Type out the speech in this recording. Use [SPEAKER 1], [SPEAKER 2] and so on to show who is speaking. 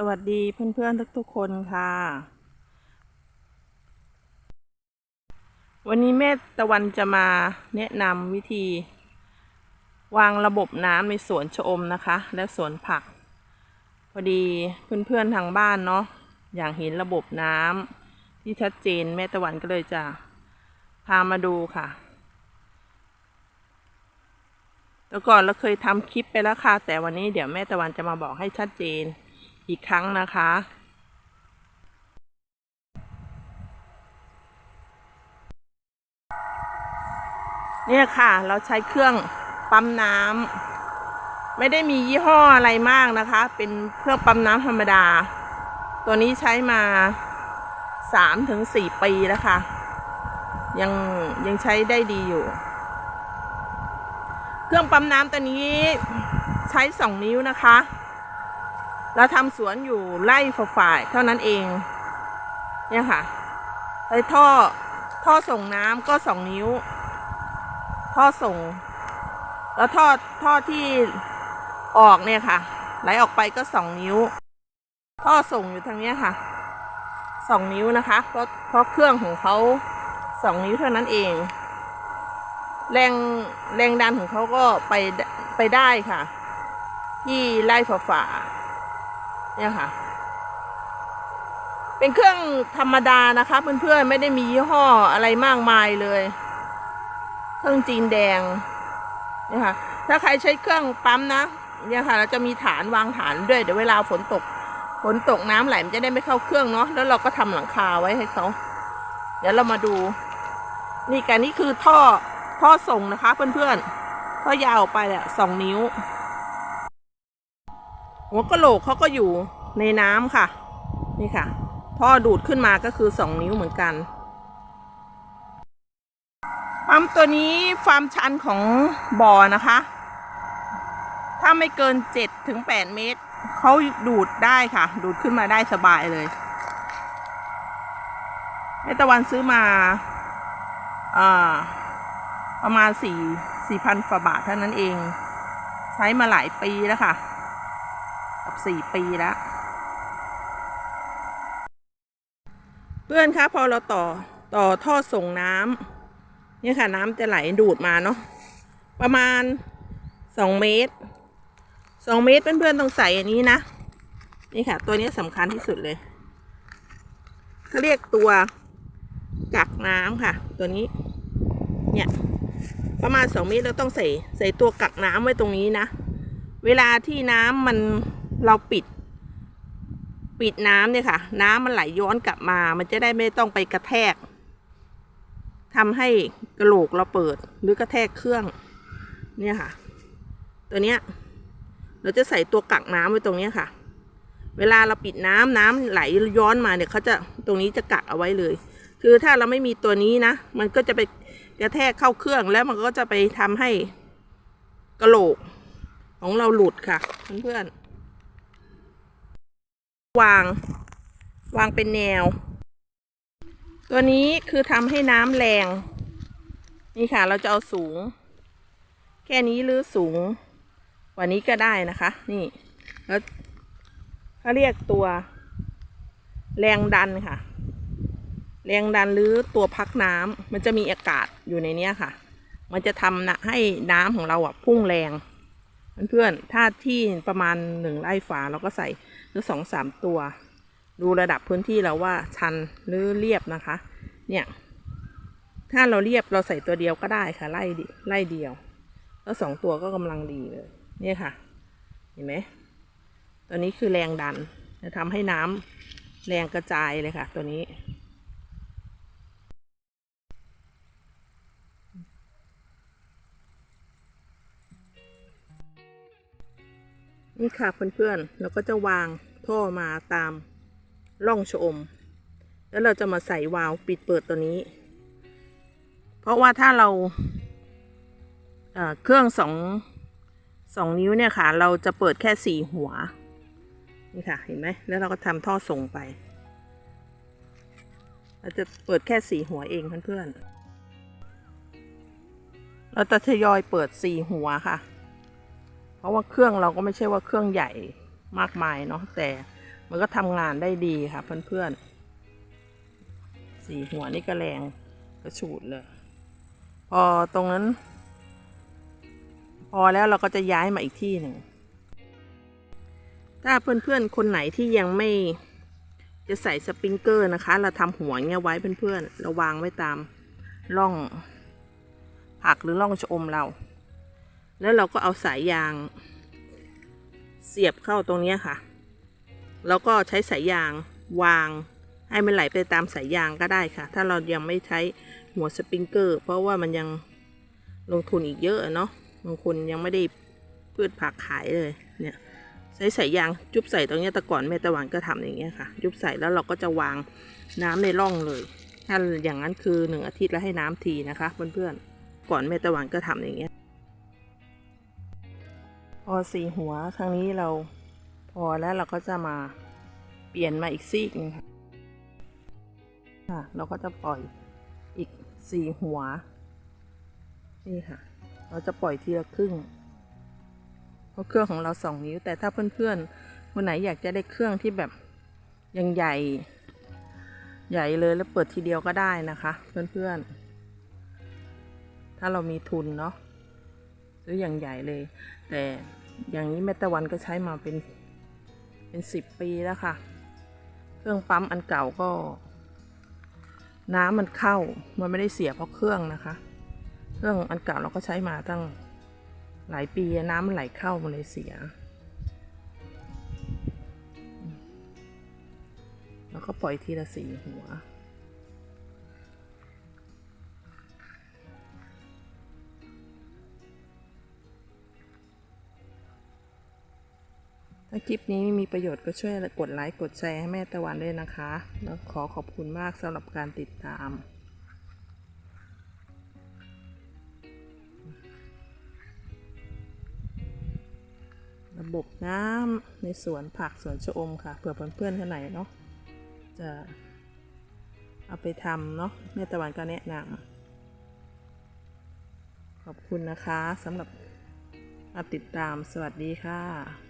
[SPEAKER 1] สวัสดีเพื่อนๆทุกๆคนค่ะ วันนี้แม่ตะวันจะมาแนะนำวิธี วางระบบน้ำในสวนชะอมนะคะ และสวนผัก พอดีเพื่อนๆทางบ้านเนาะอยากเห็นระบบน้ำที่ชัดเจนแม่ตะวันก็เลยจะพามาดูค่ะ แต่ก่อนเราเคยทำคลิปไปแล้วค่ะ แต่วันนี้เดี๋ยวแม่ตะวันจะมาบอกให้ชัดเจน อีกครั้งนะคะ เนี่ยค่ะ เราใช้เครื่องปั๊มน้ำไม่ได้มียี่ห้ออะไรมากนะคะ เป็นเครื่องปั๊มน้ำธรรมดา ตัวนี้ใช้มาสามถึงสี่ปีแล้วค่ะ ยังยังใช้ได้ดีอยู่ เครื่องปั๊มน้ำตัวนี้ใช้สองนิ้วนะคะ เราทำสวนอยู่ไร่ฝ่ายเท่านั้นเอง เนี่ยค่ะไอ้ท่อท่อส่งน้ำก็สองนิ้ว ท่อส่ง แล้วท่อท่อที่ออกเนี่ยค่ะ ไหลออกไปก็สองนิ้ว ท่อส่งอยู่ทางเนี้ยค่ะสองนิ้วนะคะเพราะเพราะเครื่องของเขาสองนิ้วเท่านั้นเอง แรงแรงดันของเขาก็ไปไปได้ค่ะ ที่ไล่ฝาฝา เนี่ยค่ะ เป็นเครื่องธรรมดานะคะเพื่อนๆไม่ได้มียี่ห้ออะไรมากมายเลย เครื่องจีนแดงเนี่ยค่ะ ถ้าใครใช้เครื่องปั๊มนะเนี่ยค่ะ เราจะมีฐานวางฐานด้วยเดี๋ยวเวลาฝนตกฝนตกน้ำไหลมันจะได้ไม่เข้าเครื่องเนาะแล้วเราก็ทำหลังคาไว้ให้เขาเดี๋ยวเรามาดู นี่กันนี่คือท่อท่อส่งนะคะ เพื่อนๆท่อยาวออกไปแหละสองนิ้ว หัวกะโหลกเขาก็อยู่ในน้ำค่ะ นี่ค่ะท่อดูดขึ้นมาก็คือสองนิ้วเหมือนกันปั๊มตัวนี้ความชันของบ่อนะคะ ถ้าไม่เกินเจ็ดถึงแปดเมตรเขาดูดได้ค่ะ ดูดขึ้นมาได้สบายเลยแม่ตะวันซื้อมาอาประมาณสี่สี่พันฝาบาทเท่านั้นเอง ใช้มาหลายปีแล้วค่ะ กับสี่ปีแล้ว เพื่อนคะพอเราต่อต่อท่อส่งน้ำเนี่ยค่ะน้ำจะไหลดูดมาเนาะประมาณสองเมตรสองเมตรเพื่อนๆต้องใส่อันนี้นะนี่ค่ะ ตัวนี้สำคัญที่สุดเลยเขาเรียกตัวกักน้ำค่ะ ตัวนี้ เนี่ยประมาณสองเมตรเราต้องใส่ใส่ตัวกักน้ำไว้ตรงนี้นะ เวลาที่น้ำมัน เราปิด ปิดน้ำเนี่ยค่ะ น้ำมันไหลย้อนกลับมา มันจะได้ไม่ต้องไปกระแทกทำให้กระโหลกเราเปิดหรือกระแทกเครื่อง เนี่ยค่ะ ตัวเนี้ย เราจะใส่ตัวกักน้ำไว้ตรงเนี้ยค่ะ เวลาเราปิดน้ำน้ำไหลย้อนมาเนี่ยเขาจะตรงนี้จะกักเอาไว้เลย คือถ้าเราไม่มีตัวนี้นะ มันก็จะไปกระแทกเข้าเครื่องแล้วมันก็จะไปทำให้กระโหลกของเราหลุดค่ะเพื่อนๆ วาง วางเป็นแนว ตัวนี้คือทำให้น้ำแรง นี่ค่ะเราจะเอาสูง แค่นี้หรือสูงกว่านี้ก็ได้นะคะ นี่ แล้วเขาเรียกตัว แรงดันค่ะ แรงดันหรือตัวพักน้ำมันจะมีอากาศอยู่ในเนี้ยค่ะ มันจะทำนะให้น้ำของเราอะพุ่งแรงเพื่อนๆถ้าที่ประมาณหนึ่งไร่ฝาเราก็ใส่ รือสองสามตัว ดูระดับพื้นที่เราว่าชันหรือเรียบนะคะ เนี่ย ถ้าเราเรียบเราใส่ตัวเดียวก็ได้ค่ะไล่ดิไล่เดียว แล้วสองตัวก็กำลังดีเลย เนี่ยค่ะ เห็นไหมตัวนี้คือแรงดันจะทำให้น้ำแรงกระจายเลยค่ะ ตัวนี้ นี่ค่ะเพื่อนๆเราก็จะวางท่อมาตามร่องชะอม แล้วเราจะมาใส่วาล์วปิดเปิดตัวนี้ เพราะว่าถ้าเราเเครื่องสองสองนิ้วเนี่ยค่ะ เราจะเปิดแค่สี่หัว นี่ค่ะเห็นไหมแล้วเราก็ทำท่อส่งไป เราจะเปิดแค่สี่หัวเองเพื่อนๆเราจะทยอยเปิดสี่หัวค่ะ ราะว่าเครื่องเราก็ไม่ใช่ว่าเครื่องใหญ่มากมายเนาะแต่มันก็ทำงานได้ดีค่ะเพื่อนๆสีหัวนี่ก็แรงกระฉูดเลย พอตรงนั้น พอแล้วเราก็จะย้ายมาอีกที่หนึ่งถ้าเพื่อนๆคนไหนที่ยังไม่จะใส่สปริงเกอร์นะคะ เราทำหัวเงี้ยไว้เพื่อนๆเราวางไว้ตามร่องผักหรือร่องชะอมเรา แล้วเราก็เอาสายยาง เสียบเข้าตรงนี้ค่ะ แล้วก็ใช้สายยางวางให้มันไหลไปตามสายยางก็ได้ค่ะ ถ้าเรายังไม่ใช้หัวสปริงเกอร์ เพราะว่ามันยังลงทุนอีกเยอะเนาะบางคนยังไม่ได้พืชผักขายเลยเนี่ยใช้สายยางจุบใส่ตรงนี้แต่ก่อนแม่ตะวันก็ทำอย่างเงี้ยค่ะจุบใส่แล้วเราก็จะวางน้ำในร่องเลยถ้าอย่างนั้นคือหนึ่งอาทิตย์แล้วให้น้ำทีนะคะเพื่อนๆก่อนแม่ตะวันก็ทำอย่างเงี้ย พอสี่หัวครั้งนี้เราพอแล้วเราก็จะมาเปลี่ยนมาอีกซีกนึงค่ะค่ะ เราก็จะปล่อยอีกสี่หัว นี่ค่ะ เราจะปล่อยทีละครึ่งเพราะเครื่องของเราสองนิ้ว แต่ถ้าเพื่อนๆคนไหนอยากจะได้เครื่องที่แบบยังใหญ่ ใหญ่เลยแล้วเปิดทีเดียวก็ได้นะคะ เพื่อนๆ ถ้าเรามีทุนเนาะ ซื้ออย่างใหญ่เลย แต่อย่างนี้แม่ตะวันก็ใช้มาเป็นเป็นสิบปีแล้วค่ะ เครื่องปั๊มอันเก่าก็ น้ำมันเข้ามันไม่ได้เสียเพราะเครื่องนะคะ เครื่องอันเก่าเราก็ใช้มาตั้งหลายปีน้ำมันไหลเข้ามันเลยเสีย แล้วก็ปล่อยทีละสีหัว ถ้าคลิปนี้มีประโยชน์ก็ช่วยกดไลค์กดแชร์ให้แม่ตะวันด้วยนะคะ แล้วขอขอบคุณมากสำหรับการติดตาม ระบบน้ำในสวนผักสวนชะอมค่ะ เผื่อเพื่อนๆท่านไหนเนาะจะเอาไปทำเนาะแม่ตะวันก็แนะนำขอบคุณนะคะสำหรับมาติดตามสวัสดีค่ะ